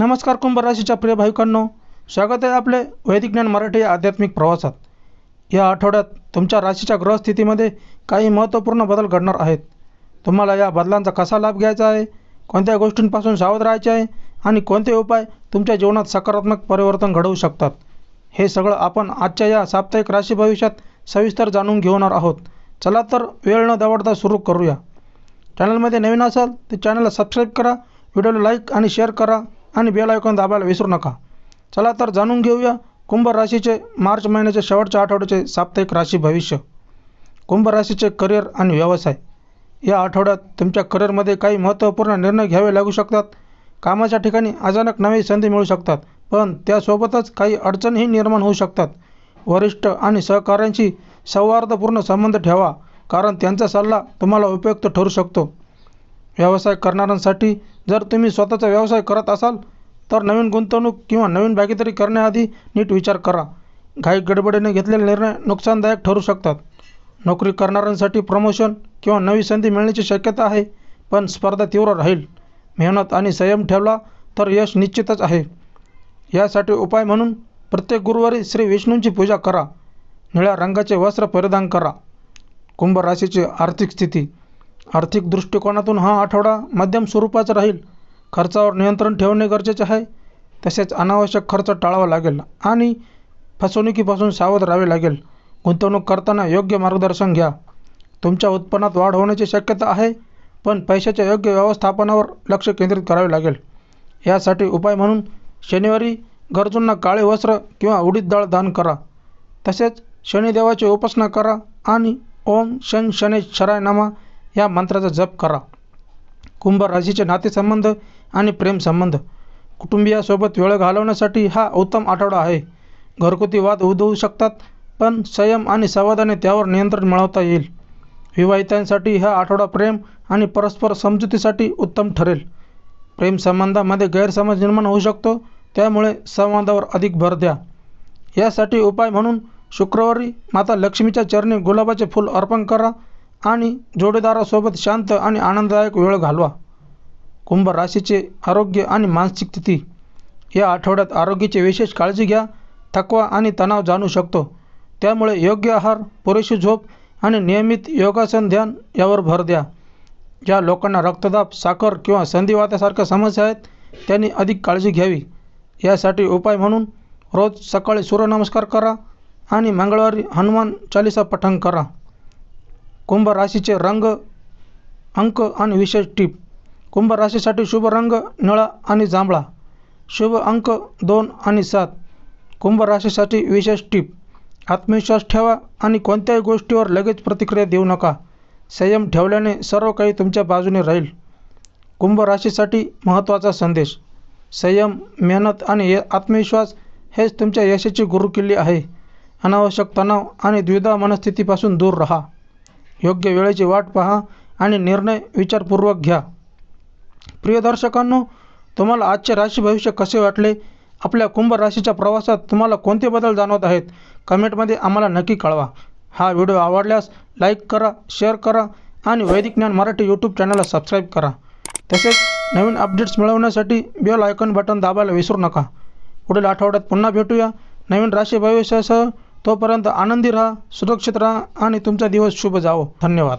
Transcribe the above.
नमस्कार कुंभ राशीच्या प्रिय भाविकांनो. स्वागत आहे आपले वैदिक ज्ञान मराठी आध्यात्मिक प्रवासात. या आठवड्यात तुमच्या राशीच्या ग्रहस्थितीमध्ये काही महत्त्वपूर्ण बदल घडणार आहेत. तुम्हाला या बदलांचा कसा लाभ घ्यायचा आहे? कोणत्या गोष्टींपासून सावध राहायचे आहे? आणि कोणते उपाय तुमच्या जीवनात सकारात्मक परिवर्तन घडवू शकतात? हे सगळं आपण आजच्या या साप्ताहिक राशी भविष्यात सविस्तर जाणून घेणार आहोत. चला तर वेळ न दवडता सुरू करूया. चॅनलमध्ये नवीन असाल तर चॅनलला सबस्क्राईब करा व्हिडिओला लाईक आणि शेअर करा. आणि बेल आयकॉन दाबायला विसरू नका. चला तर जाणून घेऊया कुंभ राशीचे मार्च महिन्याच्या शेवटच्या आठवड्याचे साप्ताहिक राशी भविष्य. कुंभ राशीचे करिअर आणि व्यवसाय. या आठवड्यात तुमच्या करिअरमध्ये काही महत्त्वपूर्ण निर्णय घ्यावे लागू शकतात. कामाच्या ठिकाणी अचानक नवी संधी मिळू शकतात पण त्यासोबतच काही अडचणीही निर्माण होऊ शकतात. वरिष्ठ आणि सहकाऱ्यांशी सौहार्दपूर्ण संबंध ठेवा कारण त्यांचा सल्ला तुम्हाला उपयुक्त ठरू शकतो. व्यवसाय करणाऱ्यांसाठी जर तुम्ही स्वतःचा व्यवसाय करत असाल तर नवीन गुंतवणूक किंवा नवीन भागीदारी करण्याआधी नीट विचार करा. घाई गडबडीने घेतलेले निर्णय नुकसानदायक ठरू शकतात. नोकरी करणाऱ्यांसाठी प्रमोशन किंवा नवी संधी मिळण्याची शक्यता आहे पण स्पर्धा तीव्र राहील. मेहनत आणि संयम ठेवला तर यश निश्चितच आहे. यासाठी उपाय म्हणून प्रत्येक गुरुवारी श्री विष्णूंची पूजा करा. निळ्या रंगाचे वस्त्र परिधान करा. कुंभ राशीची आर्थिक स्थिती आर्थिक दृष्टिकोनातून हा आठवडा मध्यम स्वरूपाचा राहील. खर्चावर नियंत्रण ठेवणे गरजेचे आहे. तसेच अनावश्यक खर्च टाळावा लागेल आणि फसवणुकीपासून सावध राहावे लागेल. गुंतवणूक करताना योग्य मार्गदर्शन घ्या. तुमच्या उत्पन्नात वाढ होण्याची शक्यता आहे पण पैशाच्या योग्य व्यवस्थापनावर लक्ष केंद्रित करावे लागेल. यासाठी उपाय म्हणून शनिवारी गरजूंना काळे वस्त्र किंवा उडीद डाळ दान करा. तसेच शनिदेवाची उपासना करा आणि ओम शन शनेश्वराय नमा या मंत्राचा जप करा. कुंभ राशीचे नातेसंबंध आणि प्रेमसंबंध. कुटुंबियासोबत वेळ घालवण्यासाठी हा उत्तम आठवडा आहे. घरगुती वाद उद्भवू शकतात पण संयम आणि संवादाने त्यावर नियंत्रण मिळवता येईल. विवाहितांसाठी हा आठवडा प्रेम आणि परस्पर समजुतीसाठी उत्तम ठरेल. प्रेमसंबंधामध्ये गैरसमज निर्माण होऊ शकतो त्यामुळे संवादावर अधिक भर द्या. यासाठी उपाय म्हणून शुक्रवारी माता लक्ष्मीच्या चरणी गुलाबाचे फूल अर्पण करा. आणि जोडीदारासोबत शांत आणि आनंददायक वेळ घालवा. कुंभ राशीचे आरोग्य आणि मानसिक स्थिती. या आठवड्यात आरोग्याची विशेष काळजी घ्या थकवा आणि तणाव जाणू शकतो. त्यामुळे योग्य आहार पुरेशी झोप आणि नियमित योगासन ध्यान यावर भर द्या. ज्या लोकांना रक्तदाब साखर किंवा संधिवातासारख्या समस्या आहेत त्यांनी अधिक काळजी घ्यावी. यासाठी उपाय म्हणून रोज सकाळी सूर्यनमस्कार करा आणि मंगळवारी हनुमान चालिसा पठण करा. कुंभ राशीचे रंग अंक आणि विशेष टीप. कुंभ राशीसाठी शुभ रंग निळा आणि जांभळा. शुभ अंक दोन आणि सात. कुंभ राशीसाठी विशेष टीप. आत्मविश्वास ठेवा आणि कोणत्याही गोष्टीवर लगेच प्रतिक्रिया देऊ नका. संयम ठेवल्याने सर्व काही तुमच्या बाजूने राहील. कुंभ राशीसाठी महत्त्वाचा संदेश. संयम मेहनत आणि य- आत्मविश्वास हेच तुमच्या यशाची गुरुकिल्ली आहे. अनावश्यक तणाव आणि द्विधा मनस्थितीपासून दूर राहा. योग्य वेळेची वाट पहा आणि निर्णय विचारपूर्वक घ्या. प्रिय दर्शकांनो तुम्हाला आजचे राशी भविष्य कसे वाटले? आपल्या कुंभ राशीच्या प्रवासात तुम्हाला कोणते बदल जाणवत आहेत? कमेंटमध्ये आम्हाला नक्की कळवा. हा व्हिडिओ आवडल्यास लाईक करा शेअर करा आणि वैदिक ज्ञान मराठी यूट्यूब चॅनलला सबस्क्राईब करा. तसेच नवीन अपडेट्स मिळवण्यासाठी बेल आयकॉन बटन दाबायला विसरू नका. पुढील आठवड्यात पुन्हा भेटूया. नवीन राशी भविष्यासह तोपर्यंत आनंदी राहा सुरक्षित राहा आणि तुमचा दिवस शुभ जावो. धन्यवाद.